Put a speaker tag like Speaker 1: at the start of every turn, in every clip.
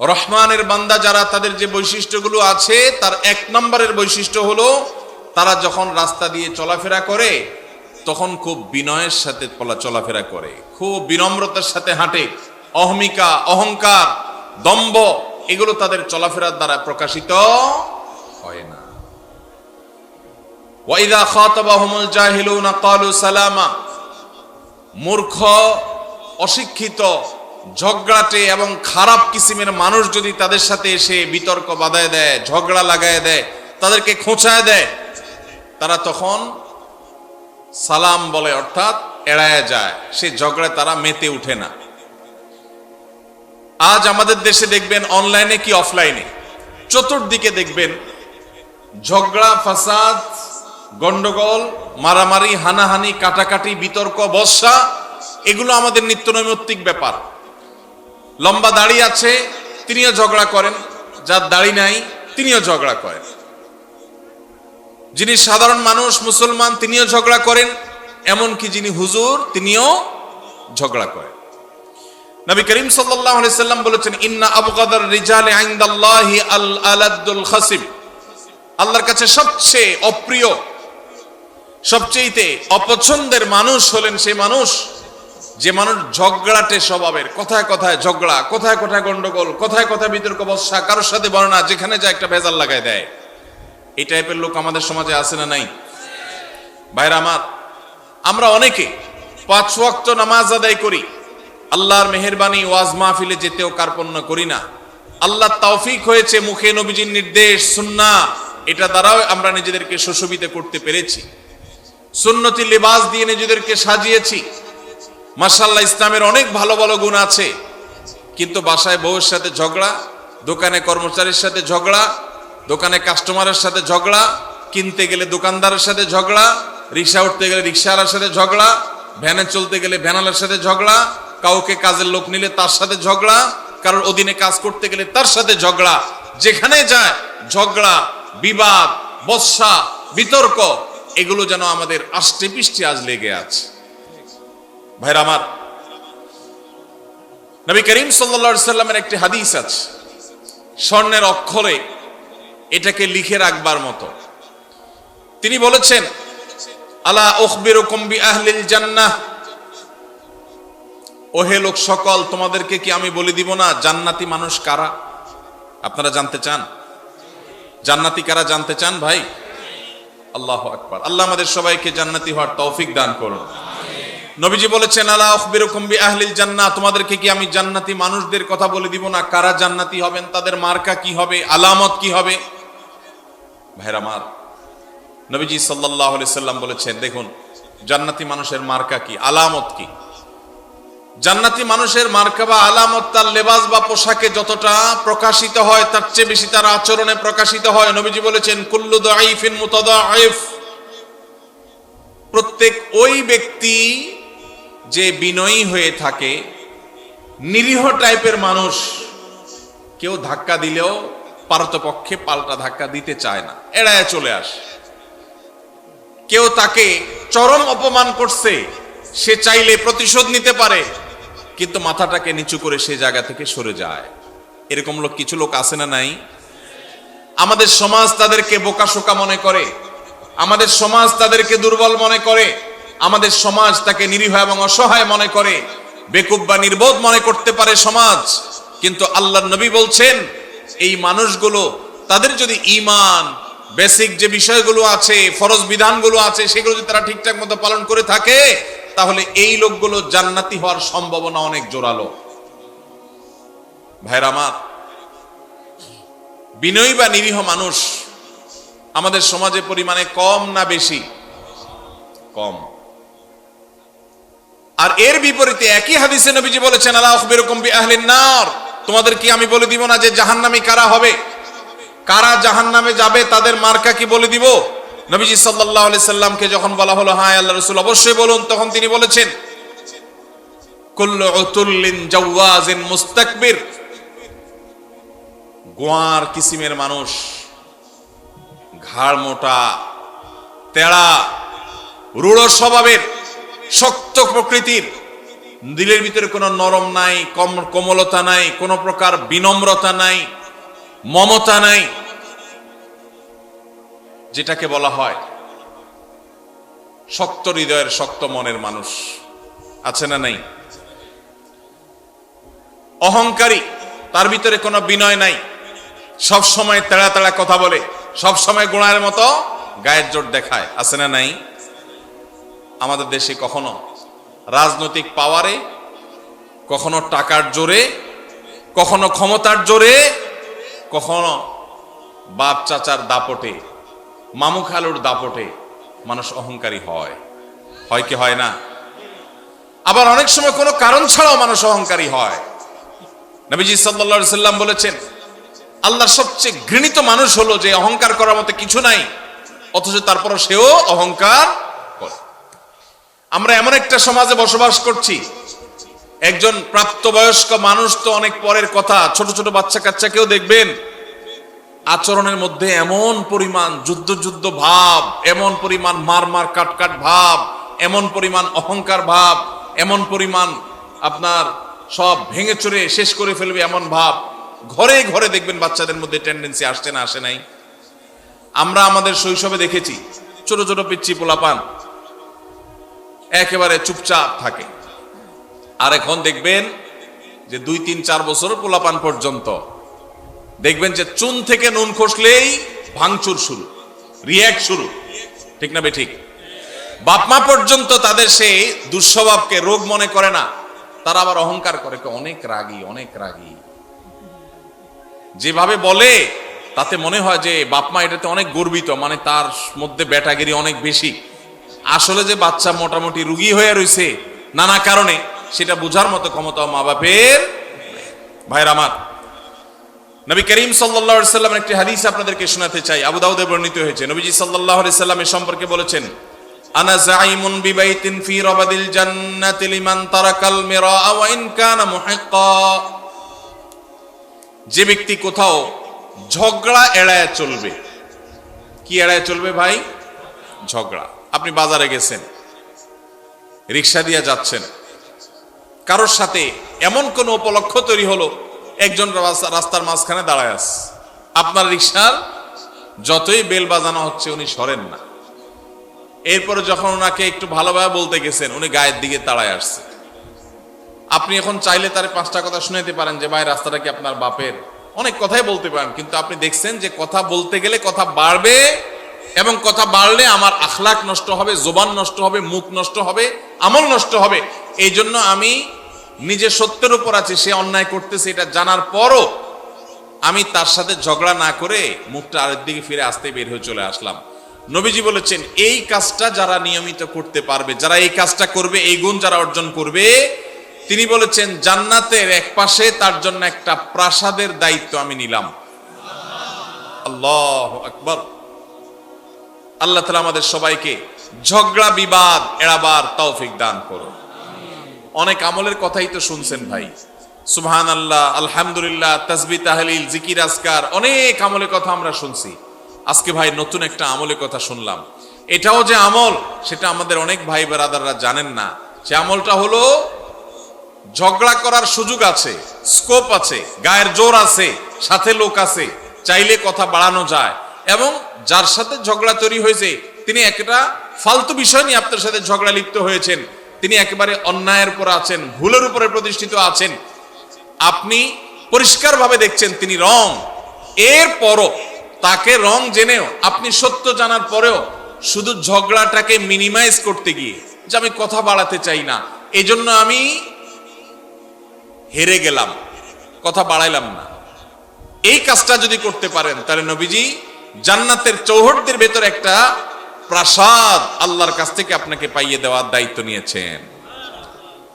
Speaker 1: রহমানের বান্দা যারা, তাদের যে বৈশিষ্ট্যগুলো আছে, তার এক নম্বরের বৈশিষ্ট্য হলো, তারা যখন রাস্তা দিয়ে চলাফেরা করে, তখন খুব বিনয়ের সাথে চলা- চলাফেরা করে। খুব বিনম্রতার সাথে হাঁটে। অহমিকা, অহংকার, দম্ভ, এগুলো তাদের চলাফেরার দ্বারা প্রকাশিত হয় না। ওয়াইদা খাতাবাহুমুল সালামা। মূর্খ, অশিক্ষিত ঝগড়াটে এবং খারাপ কিসিমের মানুষ যদি তাদের সাথে এসে বিতর্ক বাধায় দেয়, ঝগড়া লাগায় দেয়, তাদেরকে খোঁচায় দেয়, তারা তখন সালাম বলে, অর্থাৎ এড়ায় যায়। সে ঝগড়ায় তারা মেতে উঠে না। আজ আমাদের দেশে দেখবেন অনলাইনে কি অফলাইনে? চতুর্দিকে দেখবেন ঝগড়া, ফাসাদ, গন্ডগোল, মারামারি, হানাহানি, কাটাকাটি, বিতর্ক, বর্ষা, এগুলো আমাদের নিত্য নৈমিত্তিক ব্যাপার। লম্বা দাড়ি আছে, তিনিও ঝগড়া করেন। যার দাড়ি নাই, তিনিও ঝগড়া করেন। যিনি সাধারণ মানুষ, মুসলমান, তিনিও ঝগড়া করেন। এমনকি যিনি হুজুর, তিনিও ঝগড়া করেন। নবী করিম সাল্লাল্লাহু আলাইহি সাল্লাম বলেছেন, ইন্না আবগাদার রিজালে ইনদাল্লাহি আল আলাদুল খাসিম আল্লাহর কাছে সবচেয়ে অপ্রিয়, সবচেয়েতে অপছন্দের মানুষ হলেন সেই মানুষ যে মানুষ ঝগড়াটে স্বভাবের, কথায় কথায় ঝগড়া, কোথায় কোথায় গন্ডগোল, কোথায় কোথায় বিতর্ক, বর্ষা, কারোর সাথে বর্ণনা যেখানে যা একটা ভেজাল লাগায় দেয়। এই টাইপের লোক আমাদের সমাজে আছে না নাই? ভাইরা আমার, আমরা অনেকে পাঁচ ওয়াক্ত নামাজ আদায় করি, আল্লাহর মেহেরবানি, ওয়াজ মাহফিলে যেতেও কার্পণ্য করি না। আল্লাহ তৌফিক হয়েছে মুখে নবীজির নির্দেশ সুন্না এটা দ্বারাও আমরা নিজেদেরকে সুশোভিত করতে পেরেছি। সুন্নতি লিবাস দিয়ে নিজেদেরকে সাজিয়েছি। মাসাল্লাহ ইসলামের অনেক ভালো ভালো গুণ আছে। কিন্তু বাসায় বউয়ের সাথে ঝগড়া, দোকানে কর্মচারীর সাথে ঝগড়া, দোকানে কাস্টমারের সাথে ঝগড়া, কিনতে গেলে দোকানদারের সাথে ঝগড়া, রিক্সা উঠতে গেলে রিক্সাওয়ালার সাথে ঝগড়া, ভ্যানে চলতে গেলে ভ্যানালার সাথে ঝগড়া, কাউকে কাজের লোক নিলে তার সাথে ঝগড়া, কারোর অধীনে কাজ করতে গেলে তার সাথে ঝগড়া। যেখানে যায়, ঝগড়া, বিবাদ, বর্ষা, বিতর্ক, এগুলো যেন আমাদের আষ্টে পৃষ্ঠে আজ লেগে আছে। ভাইরা আমার, নবী করিম সাল্লা সাল্লামের একটি হাদিস আছে, স্বর্ণের অক্ষরে এটাকে লিখে রাখবার মতো। তিনি বলেছেন, আলা উখবির কম্বি ওহে লোক সকল, তোমাদেরকে কি আমি বলে দিব না, জান্নাতি মানুষ কারা? আপনারা জানতে চান? জান্নাতি কারা জানতে চান ভাই? আল্লাহ আকবার। আল্লাহ আমাদের সবাইকে জান্নাতি হওয়ার তৌফিক দান করুন। নবীজি বলেছেন, আলা আখবিরুকুম বি আহলিল জান্নাহ তোমাদেরকে কি আমি জান্নাতি মানুষদের কথা বলে দিব না? কারা জান্নাতি হবেন? তাদের মার্কা কি হবে? আলামত কি হবে? ভাইরা আমার নবীজি সাল্লাল্লাহু আলাইহি সাল্লাম বলেছেন, দেখুন, জান্নাতি মানুষের মার্কা কি? আলামত কি? জান্নাতি মানুষের মার্কা বা আলামত তার লেবাস বা পোশাকে যতটা প্রকাশিত হয়, তার চেয়ে বেশি তার আচরণে প্রকাশিত হয়। নবীজি বলেছেন, কুল্লু দাইফিন মুতাদাইফ প্রত্যেক ওই ব্যক্তি যে বিনয়ী হয়ে থাকে, নিরীহ টাইপের মানুষ, কেউ ধাক্কা দিলেও পারতপক্ষে পাল্টা ধাক্কা দিতে চায় না। এড়ায় চলে আসে। কেউ তাকে চরম অপমান করছে, সে চাইলে প্রতিশোধ নিতে পারে, কিন্তু মাথাটাকে নিচু করে সে জায়গা থেকে সরে যায়। এরকম লোক কিছু লোক আছে না নাই? আমাদের সমাজ তাদেরকে বোকাশোকা মনে করে, আমাদের সমাজ তাদেরকে দুর্বল মনে করে আমাদের সমাজ তাকে নিরীহ এবং অসহায় মনে করে। বেকুব বা নির্বোধ মনে করতে পারে সমাজ। কিন্তু আল্লাহ নবী বলছেন, এই মানুষগুলো, তাদের যদি ইমান বেসিক যে বিষয়গুলো আছে, ফরজ বিধানগুলো আছে, সেগুলো যদি তারা ঠিকঠাক মতো পালন করে থাকে, তাহলে এই লোকগুলো জান্নাতি হওয়ার সম্ভাবনা অনেক জোরালো। ভাইরা আমার, বিনয়ী বা নিরীহ মানুষ আমাদের সমাজে পরিমাণে কম না বেশি? কম। আর এর বিপরীতে একই হাদিসে নবীজি বলেছেন আল্লাহ বিআহলিন নার। তোমাদের কি আমি বলে দিব না যে জাহান্নামী কারা হবে। কারা জাহান্নামে যাবে, তাদের মার্কা কি বলে দিব? নবীজি আলাইহি সাল্লামকে যখন বলা হলো হ্যাঁ আল্লাহ রসুল, অবশ্যই বলুন। তখন তিনি বলেছেন মুস্তাকবির। গোয়ার কিসিমের মানুষ, ঘাড় মোটা, তেড়া, রূঢ় স্বভাবের। শক্ত প্রকৃতির। দিলের ভিতরে কোনো নরম নাই, কম কোমলতা নাই, কোনো প্রকার বিনম্রতা নাই, মমতা নাই, যেটাকে বলা হয় শক্ত হৃদয়ের শক্ত মনের মানুষ। আছে না নাই? অহংকারী, তার ভিতরে কোনো বিনয় নাই। সব সময় তেড়া তেড়া কথা বলে, সব সময় গোড়ার মতো গায়ের জোর দেখায়। আছে না নাই? আমাদের দেশে কখনো রাজনৈতিক পাওয়ারে, কখনো টাকার জোরে, কখনো ক্ষমতার জোরে, কখনো বাপ চাচার দাপটে, মামু খালুর দাপটে মানুষ অহংকারী হয়। হয় কি হয় না? আবার অনেক সময় কোনো কারণ ছাড়াও মানুষ অহংকারী হয়। নবীজি সাল্লা সাল্লাম বলেছেন, আল্লাহর সবচেয়ে ঘৃণিত মানুষ হলো যে অহংকার করার মতো কিছু নাই, অথচ তারপর সেও অহংকার করে আমরা এমন একটা সমাজে বসবাস করছি। একজন প্রাপ্তবয়স্ক মানুষ তো অনেক পরের কথা, ছোট ছোট বাচ্চা কাচ্চাকেও দেখবেন। আচরণের মধ্যে এমন পরিমাণ যুদ্ধ যুদ্ধ ভাব, এমন পরিমাণ মার মার কাট কাট ভাব, এমন পরিমাণ অহংকার ভাব, এমন পরিমাণ আপনার সব ভেঙে চড়ে শেষ করে ফেলবে এমন ভাব। ঘরে ঘরে দেখবেন বাচ্চাদের মধ্যে টেন্ডেন্সি আসছে না, আসে নাই। আমরা আমাদের শৈশবে দেখেছি, ছোট ছোট পিচ্ছি পোলাপান একেবারে চুপচাপ থাকে। আর এখন দেখবেন যে দুই, তিন, চার বছর পোলাপান পর্যন্ত। দেখবেন যে চুন থেকে নুন খসলেই ভাঙচুর শুরু রিয়াক্ট শুরু। ঠিক না ঠিক? বাপমা পর্যন্ত তাদের সেই দুঃস্বভাবকে রোগ মনে করে না, তারা আবার অহংকার করে অনেক রাগী অনেক রাগী। যেভাবে বলে, তাতে মনে হয় যে বাপমা এটাতে অনেক গর্বিত মানে তার মধ্যে ব্যাটাগিরি অনেক বেশি। আসলে যে বাচ্চা মোটামুটি রুগী হয়ে রয়েছে নানা কারণে সেটা বোঝার মতো ক্ষমতা মা বাপের ভাইয়ের আমার, নবী করিম আলাইহি সাল্লামের একটি হাদিস আপনাদেরকে শোনাতে চাই। আবু দাউদে বর্ণিত হয়েছে। নবীজি সাল্লাল্লাহু আলাইহি সাল্লামের সম্পর্কে বলেছেন, আনা জাইমুন বিবাইতিন ফি রাবাদিল জান্নাতি লিমান তারাকাল মিরা ওয়া ইন কানা মুহিক্কা। যে ব্যক্তি কোথাও ঝগড়া এড়ায় চলবে। কি এড়ায় চলবে ভাই? ঝগড়া। আপনি বাজারে গেছেন, রিক্সা দিয়ে যাচ্ছেন, কারোর সাথে এমন কোন উপলক্ষ তৈরি হলো, একজন রাস্তার মাঝখানে দাঁড়ায় আছে। আপনার রিক্সার যতই বেল বাজানো হচ্ছে উনি সরেন না। এরপরে যখন ওনাকে একটু ভালোভাবে বলতে গেছেন, উনি গায়ের দিকে তাড়ায় আসছে। আপনি এখন চাইলে তার পাঁচটা কথা শুনাইতে পারেন যে, ভাই, রাস্তাটা কি আপনার বাপের? অনেক কথাই বলতে পারেন, কিন্তু আপনি দেখছেন যে কথা বলতে গেলে কথা বাড়বে এবং কথা বাড়লে আমার আখলাক নষ্ট হবে, জোবান নষ্ট হবে, মুখ নষ্ট হবে, আমল নষ্ট হবে। এই জন্য আমি নিজে সত্যের উপর আছি, সে অন্যায় করতেছে, এটা জানার পরও আমি তার সাথে ঝগড়া না করে মুখটা আরেক দিকে ফিরে আসতে বের হয়ে চলে আসলাম। নবীজি বলেছেন, এই কাজটা যারা নিয়মিত করতে পারবে, যারা এই কাজটা করবে, এই গুণ যারা অর্জন করবে, তিনি বলেছেন, জান্নাতের এক পাশে তার জন্য একটা প্রাসাদের দায়িত্ব আমি নিলাম। আল্লাহ আকবর। আল্লাহ তালা আমাদের সবাইকে ঝগড়া, বিবাদ এড়াবার তৌফিক দান করো অনেক আমলের কথাই তো শুনছেন ভাই। সুবহান আল্লাহ আলহামদুলিল্লাহ তাসবি তাহলিল, জিকির আসকার অনেক আমলের কথা আমরা শুনছি। আজকে ভাই নতুন একটা আমলের কথা শুনলাম। এটাও যে আমল, সেটা আমাদের অনেক ভাই বেরাদাররা জানেন না। সে আমলটা হলো, ঝগড়া করার সুযোগ আছে স্কোপ আছে, গায়ের জোর আছে, সাথে লোক আছে, চাইলে কথা বাড়ানো যায়, এবং যার সাথে ঝগড়া তৈরি হয়েছে, তিনি একটা ফালতু বিষয় নিয়ে আপনার সাথে ঝগড়া লিপ্ত হয়েছেন। তিনি একেবারে অন্যায়ের উপর আছেন, ভুলের উপরে প্রতিষ্ঠিত আছেন। আপনি পরিষ্কারভাবে দেখছেন তিনি রং। এরপরও তাকে রং জেনেও, আপনি সত্য জানার পরেও শুধু ঝগড়াটাকে মিনিমাইজ করতে গিয়ে যে আমি কথা বাড়াতে চাই না, এজন্য আমি হেরে গেলাম, কথা বাড়াইলাম না। এই কাজটা যদি করতে পারেন, তাহলে নবীজি জান্নাতের চৌহদ্দের ভেতর একটা প্রাসাদ আল্লাহর কাছ থেকে আপনাকে পাইয়ে দেওয়ার দায়িত্ব নিয়েছেন।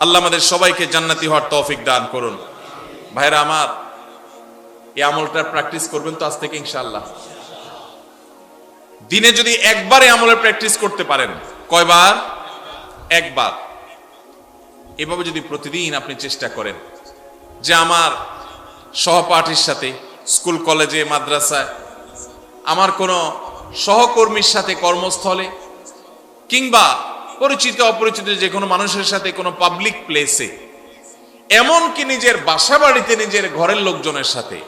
Speaker 1: আল্লাহ আমাদের সবাইকে জান্নাতি হওয়ার তৌফিক দান করুন। ভাইরা আমার, এই আমলটা প্র্যাকটিস করবেন তো আজ থেকে ইনশাআল্লাহ। দিনে যদি একবারে আমলের প্র্যাকটিস করতে পারেন, কয়বার? একবার। এভাবে যদি প্রতিদিন আপনি চেষ্টা করেন, যে আমার সহপাঠীর সাথে, স্কুল, কলেজে, মাদ্রাসায় আমার কোনো সহকর্মীর সাথে কর্মস্থলে কিংবা পরিচিত অপরিচিত যে কোনো মানুষের সাথে কোনো পাবলিক প্লেসে এমনকি নিজের বাসা বাড়িতে নিজের ঘরের লোকজনের সাথে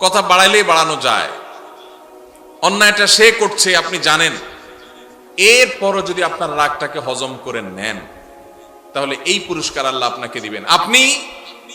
Speaker 1: কথা বাড়াইলেই বাড়ানো যায়। অন্যায়টা সে করছে, আপনি জানেন। এরপরও যদি আপনার রাগটাকে হজম করে নেন, তাহলে এই পুরস্কার আল্লাহ আপনাকে দিবেন। আপনি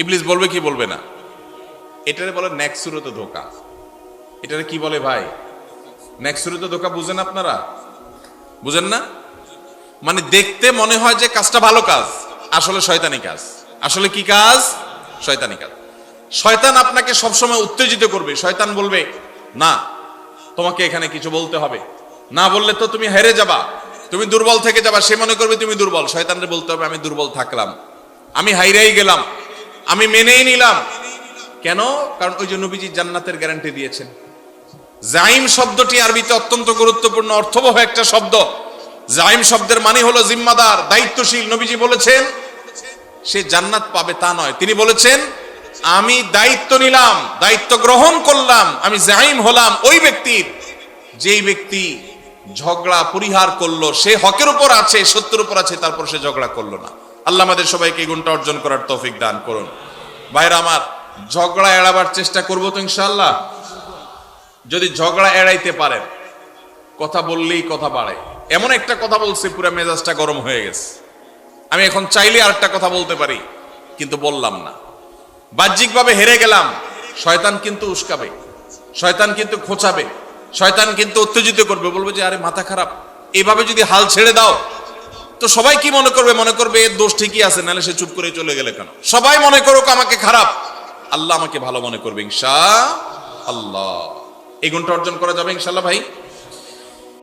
Speaker 1: ইবলিস বলবে কি বলবে না? এটারে বলে ন্যাকসুরত ধোকা। এটারে কি বলে ভাই? ন্যাকসুরত ধোকা বুঝেন আপনারা? বুঝেন না? মানে দেখতে মনে হয় যে কাজটা ভালো কাজ। আসলে শয়তানি কাজ। আসলে কি কাজ? শয়তানি কাজ। শয়তান আপনাকে সবসময় উত্তেজিত করবে। শয়তান বলবে, না, তোমাকে এখানে কিছু বলতে হবে। না বললে তো তুমি হেরে যাবা। তুমি দুর্বল থেকে যাবা। সে মনে করবে তুমি দুর্বল। শয়তানরে বলতে হবে, আমি দুর্বল থাকলাম। আমি হাইরাই গেলাম। আমি মেনেই নিলাম। কেন? কারণ ওই যে নবীজি জান্নাতের গ্যারান্টি দিয়েছেন। জাইম শব্দটি আরবিতে অত্যন্ত গুরুত্বপূর্ণ, অর্থবহ একটা শব্দ। জাইম শব্দের মানে হলো জিম্মাদার, দায়িত্বশীল। নবীজি বলেছেন, সে জান্নাত পাবে তা নয়। তিনি বলেছেন, আমি দায়িত্ব নিলাম, দায়িত্ব গ্রহণ করলাম, আমি জাইম হলাম ওই ব্যক্তির। যেই ব্যক্তি ঝগড়া, পরিহার করল, সে হকের উপর আছে, সত্যের উপর আছে, তারপর সে ঝগড়া করল না। আল্লাহ আমাদের সবাইকে এই গুণটা অর্জন করার তৌফিক দান করুন। ভাইরা আমার, ঝগড়া এড়াবার চেষ্টা করব তো ইনশাল্লাহ যদি ঝগড়া এড়াইতে পারেন, কথা বললেই কথা বাড়ে এমন একটা কথা বলছি, পুরো মেজাজটা গরম হয়ে গেছে। আমি এখন চাইলে আরেকটা কথা বলতে পারি, কিন্তু বললাম না। বাহ্যিকভাবে হেরে গেলাম, শয়তান কিন্তু উস্কাবে, শয়তান কিন্তু খোঁচাবে, শয়তান কিন্তু উত্তেজিত করবে, বলবে যে, আরে, মাথা খারাপ। এভাবে যদি হাল ছেড়ে দাও তো সবাই কি মনে করবে? মনে করবে, এর দোষ ঠিকই আছে, নাহলে সে চুপ করে চলে গেলে কেন? সবাই মনে করুক আমাকে খারাপ। আল্লাহ আমাকে ভালো মনে করবে, ইনশা আল্লাহ। এই গুণটা অর্জন করা যাবে ইনশাল্লাহ ভাই।